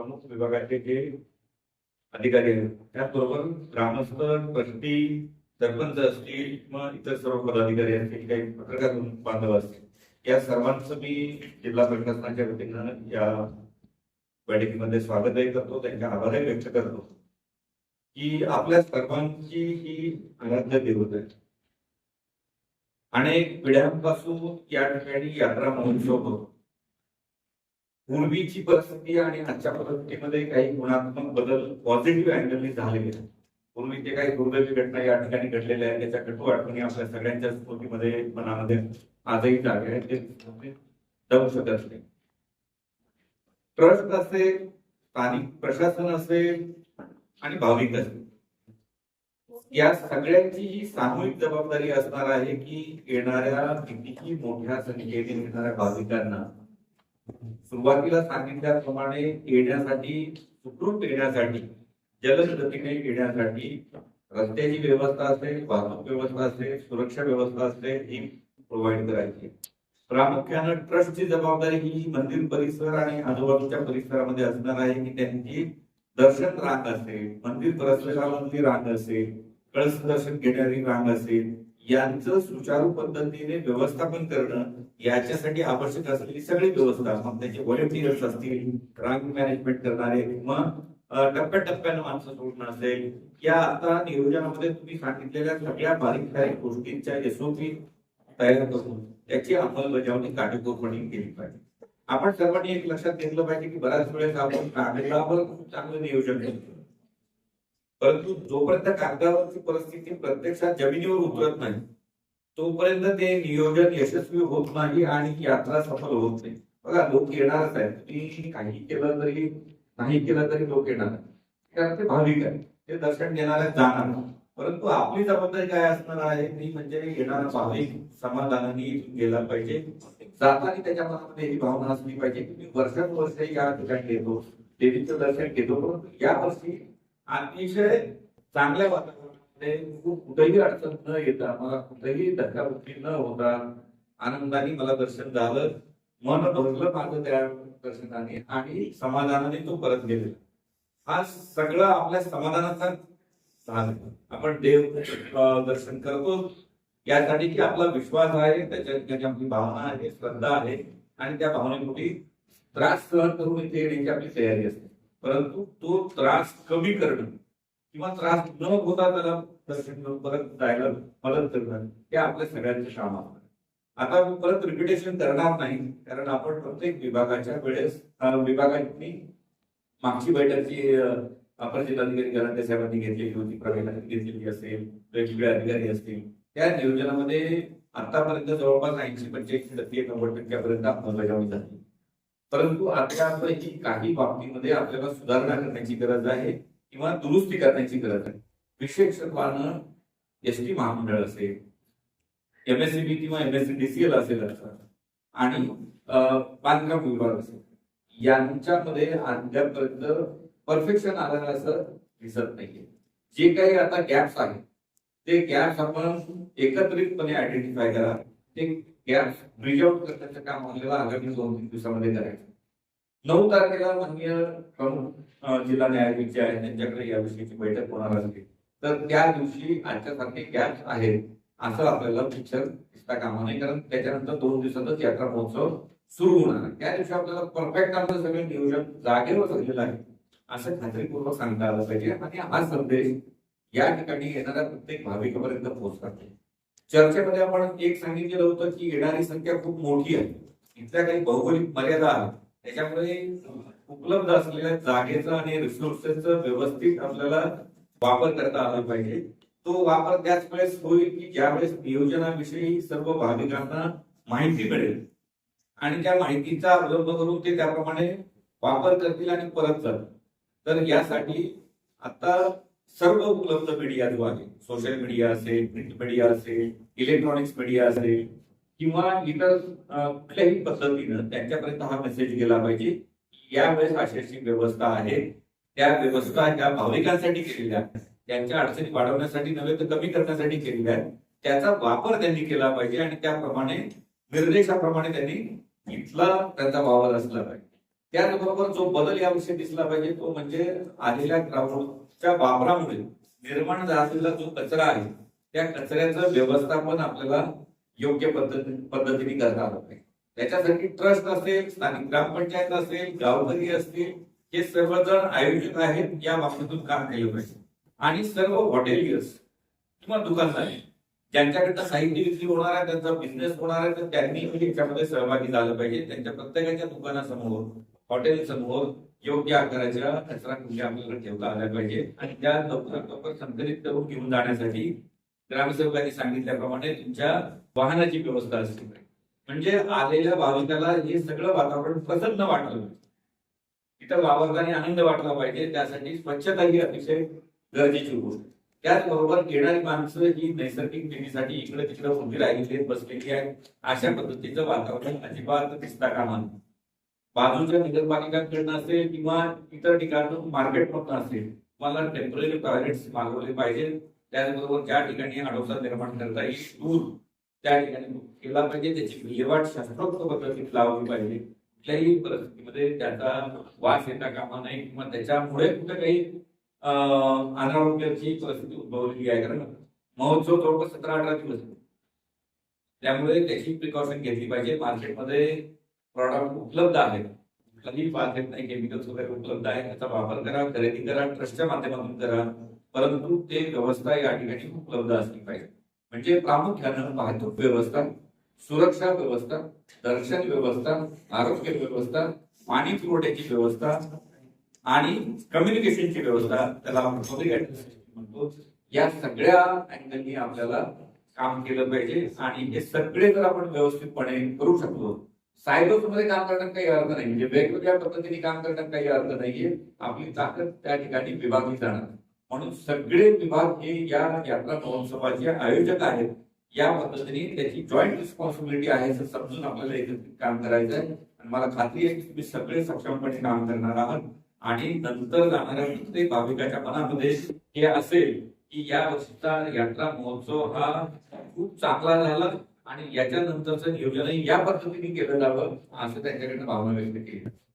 प्रमुख विभागाचे जे अधिकारी आहेत त्याचबरोबर ग्रामस्थ ट्रस्टी सरपंच असतील किंवा इतर सर्व पदाधिकारी असतील काही पत्रकार बांधव असतील या सर्वांचं मी जिल्हा प्रशासनाच्या वतीनं या बैठकीमध्ये स्वागतही करतो त्यांचे आभारही व्यक्त करतो. की आपल्या सर्वांची ही आराध्य देवत आहे. अनेक पिढ्यांपासून या ठिकाणी यात्रा महोत्सव होतो. पूर्वीची परिस्थिती आणि आजच्या परिस्थितीमध्ये काही गुणात्मक बदल पॉझिटिव्ह अँगलने झालेले आहेत. पूर्वी जे काही दुर्दैवी घटना या ठिकाणी घडलेल्या आहेत त्याच्या कटू आठवणी आपल्या सगळ्यांच्या स्मृतीमध्ये मनामध्ये आजही जागे आहेत. ते जाऊ शकत नाही. ट्रस्ट असेल स्थानिक प्रशासन असेल आणि भाविक असेल. या सगळ्यांची ही सामूहिक जबाबदारी असणार आहे की येणाऱ्या कितीही मोठ्या संख्येने येणाऱ्या भाविकांना सुरुवातीला सांगितल्याप्रमाणे येण्यासाठी सुखरूप येण्यासाठी जलद गतीने येण्यासाठी रस्त्याची व्यवस्था असेल वाहतूक व्यवस्था असेल सुरक्षा व्यवस्था असते ही प्रोव्हाइड करायची. प्रामुख्यानं ट्रस्टची जबाबदारी ही मंदिर परिसर आणि आजूबाजूच्या परिसरामध्ये असणार आहे की त्यांची दर्शन रांग असेल मंदिर परिसरामधली रांग असेल कळस दर्शन घेणारी रांग असेल यांचं सुचारू पद्धतीने व्यवस्थापन करणं याच्यासाठी आवश्यक असलेली सगळी व्यवस्था मग त्याचे व्हॉलेंटियर्स असतील रांग मॅनेजमेंट करणारे किंवा टप्प्याटप्प्यानं माणसं सोडणं असेल. या आता नियोजनामध्ये तुम्ही सांगितलेल्या सगळ्या बारीक सारीक गोष्टींच्या एसओपी तयार करून त्याची अंमलबजावणी काटेकोरपणे केली पाहिजे. आपण सर्वांनी एक लक्षात घेतलं पाहिजे की बऱ्याच वेळेस आपण कागदावर खूप चांगलं नियोजन करतो. परंतु जोपर्यंत कागदावरची परिस्थिती प्रत्यक्षात जमिनीवर उतरत नाही तोपर्यंत ते नियोजन यशस्वी होत नाही आणि यात्रा सफल होत नाही. बघा लोक येणारच आहेत तुम्ही काही केलं तरी नाही केलं तरी लोक येणार कारण ते भाविक आहे ते दर्शन घेणारे जाणार परंतु आपली जबाबदारी काय असणार आहे? ती म्हणजे येणारा भाविक समाधानाने इथून गेला पाहिजे. जाताना त्याच्या मनामध्ये ही भावना असली पाहिजे. की मी वर्षानुवर्ष या ठिकाणी येतो देवीचं दर्शन घेतो. परंतु या वर्षी अतिशय चांगल्या वातावरणामध्ये कुठेही अडचण न येता मला कुठेही धक्काबुक्की न होता आनंदाने मला दर्शन झालं. मन भरलं माझं त्या दर्शनाने आणि समाधानाने तो परत गेलेला. हा सगळं आपल्या समाधानाचा झालं. आपण देव दर्शन करतो. यासाठी की आपला विश्वास आहे त्याच्या आपली भावना आहे श्रद्धा आहे आणि त्या भावनेपोटी त्रास सहन करून इथे येण्याची आपली तयारी असते. परंतु तो त्रास कमी करणं किंवा त्रास न होता त्याला परत जायला मदत करणं हे आपल्या सगळ्यांचे काम आहे. आता मी परत रिपिटेशन करणार नाही कारण आपण प्रत्येक विभागाच्या वेळेस विभागांनी मागची बैठक जी अपर जिल्हाधिकारी गराटे साहेबांनी घेतलेली होती प्रवीणांनी घेतलेली असेल वेगवेगळे अधिकारी असतील त्या नियोजनामध्ये आतापर्यंत जवळपास ऐंशी पंच्याऐंशी टक्के नव्वद टक्क्यापर्यंत अंमलबजावणी झाली परंतु आपल्यापैकी काही बाबतीमध्ये आपल्याला सुधारणा करण्याची गरज आहे किंवा दुरुस्ती करण्याची गरज आहे. विशेषत्वानं एस टी महामंडळ असेल एमएससीबी किंवा एमएससीडीसीएल असेल आणि बांधकाम विभाग असेल यांच्यामध्ये अद्यापर्यंत परफेक्शन आलं असं दिसत नाहीये. जे काही आता गॅप्स आहेत ते गॅप्स आपण एकत्रितपणे आयडेंटिफाय करा. ते या ब्रिज आउट करण्याचं काम आपल्याला आगामी दोन तीन दिवसामध्ये करायचं. नऊ तारखेला माननीय प्रमुख जिल्हा न्यायाधीश जे आहेत त्यांच्याकडे याविषयीची बैठक होणार असते. तर त्या दिवशी आजच्यासारखे गॅप्स आहेत असं आपल्याला पिक्चर दिसता कामा नाही कारण त्याच्यानंतर दोन दिवसातच यात्रा महोत्सव सुरू होणार आहे. त्या दिवशी आपल्याला परफेक्ट आमचं सगळं नियोजन जागेवर झालेलं आहे. असं खात्रीपूर्वक सांगता आलं पाहिजे. आणि हा संदेश या ठिकाणी येणाऱ्या प्रत्येक भाविकापर्यंत पोहोचतात चर्चेमध्ये आपण एक सांगितलेलं होतं की येणारी संख्या खूप मोठी आहे. इथल्या काही भौगोलिक मर्यादा आहेत. त्याच्यामुळे उपलब्ध असलेल्या जागेचा आणि रिसोर्सेसचा व्यवस्थित आपल्याला वापर करता आला पाहिजे. तो वापर त्याच वेळेस होईल की ज्यावेळेस नियोजनाविषयी सर्व भाविकांना माहिती मिळेल. आणि त्या माहितीचा अवलंब करून ते त्याप्रमाणे वापर करतील आणि परत जातील. तर यासाठी आता सर्व उपलब्ध मीडिया जो आहे सोशल मीडिया असेल प्रिंट मीडिया असेल इलेक्ट्रॉनिक्स मीडिया असेल किंवा इतर कुठल्याही पद्धतीनं त्यांच्यापर्यंत हा मेसेज गेला पाहिजे. यावेळेस अशाची व्यवस्था आहे. त्या व्यवस्था त्या भाविकांसाठी केलेल्या आहेत. त्यांच्या अडचणी वाढवण्यासाठी नव्हे तर कमी करण्यासाठी केलेल्या आहेत. त्याचा वापर त्यांनी केला पाहिजे आणि त्याप्रमाणे निर्देशाप्रमाणे त्यांनी इथला त्यांचा वावर असला पाहिजे. त्याचबरोबर जो बदल याविषयी दिसला पाहिजे तो म्हणजे आलेल्या च्या वापरामुळे निर्माण झालेला जो कचरा आहे त्या कचऱ्याचं व्यवस्थापन आपल्याला योग्य पद्धती पद्धतीने करता आलं पाहिजे. त्याच्यासाठी ट्रस्ट असेल स्थानिक ग्रामपंचायत असेल गावकरी असतील हे सर्वजण आयोजित आहेत या बाबतीतून काम केलं पाहिजे. आणि सर्व हॉटेलियर्स किंवा दुकानदार ज्यांच्याकडनं साहित्य विक्री होणार आहे त्यांचा बिझनेस होणार आहे तर त्यांनी म्हणजे याच्यामध्ये सहभागी झालं पाहिजे. त्यांच्या प्रत्येकाच्या दुकानासमोर हॉटेल समोर योग्य आकाराच्या कचरा कुंड्या आपल्याला ठेवता आल्या पाहिजे. आणि त्या लवकरात लवकर संकलित करून घेऊन जाण्यासाठी ग्रामसेवकांनी सांगितल्याप्रमाणे तुमच्या वाहनाची व्यवस्था असली पाहिजे म्हणजे आलेल्या भाविकाला हे सगळं वातावरण प्रसन्न वाटलं पाहिजे. तिथं वावरताना आनंद वाटला पाहिजे. त्यासाठी स्वच्छता ही अतिशय गरजेची गोष्ट. त्याचबरोबर येणारी माणसं ही नैसर्गिक देणीसाठी इकडे तिकडे उभी राहिलेली आहेत, बसलेली आहेत. अशा पद्धतीचं वातावरण अजिबात दिसता कामा नये. बाजूच्या नगरपालिकांकडनं असेल किंवा इतर ठिकाणून फक्त असेल मला टेंपररी टॉयलेट्स मागवले पाहिजे. त्याचबरोबर ज्या ठिकाणी अडोसा निर्माण करता येईल दूर त्या ठिकाणी केला पाहिजे. त्याची विल्हेवाट शास्त्रोक्त पद्धतीत लावली पाहिजे. कुठल्याही परिस्थितीमध्ये त्याचा वास येता कामा नाही किंवा त्याच्यामुळे कुठे काही अनारोग्याची परिस्थिती उद्भवलेली आहे. कारण महोत्सव जवळपास सतरा अठरा दिवस त्यामुळे त्याची प्रिकॉशन घेतली पाहिजे. मार्केटमध्ये प्रॉडक्ट उपलब्ध आहेत. कुठलाही घेत नाही केमिकल्स वगैरे उपलब्ध आहे त्याचा वापर करा खरेदी करा ट्रस्टच्या माध्यमातून करा. परंतु ते व्यवस्था या ठिकाणी उपलब्ध असली पाहिजे. म्हणजे प्रामुख्यानं वाहतूक व्यवस्था सुरक्षा व्यवस्था दर्शन व्यवस्था आरोग्य व्यवस्था पाणी पुरवठ्याची व्यवस्था आणि कम्युनिकेशनची व्यवस्था त्याला आपण म्हणतो. या सगळ्या अँगलनी आपल्याला काम केलं पाहिजे आणि हे सगळे जर आपण व्यवस्थितपणे करू शकलो सायबर्समध्ये काम करण्यात काही अर्थ नाही. म्हणजे वेगवेगळ्या पद्धतीने काम करण्यात काही अर्थ नाहीये. आपली ताकद त्या ठिकाणी विभागली जाणार. म्हणून सगळे विभाग हे या यात्रा महोत्सवाचे आयोजक आहेत. या पद्धतीने त्याची जॉईंट रिस्पॉन्सिबिलिटी आहे असं समजून आपल्याला एकत्रित काम करायचं आहे आणि मला खात्री आहे की तुम्ही सगळे सक्षमपणे काम करणार आहात. आणि नंतर जाणाऱ्या प्रत्येक भाविकाच्या मनामध्ये हे असेल की या वर्षीचा यात्रा महोत्सव हा खूप चांगला झाला. आणि याच्यानंतरचं नियोजनही या पद्धतीने केलं जावं असं त्यांच्याकडनं भावना व्यक्त केली.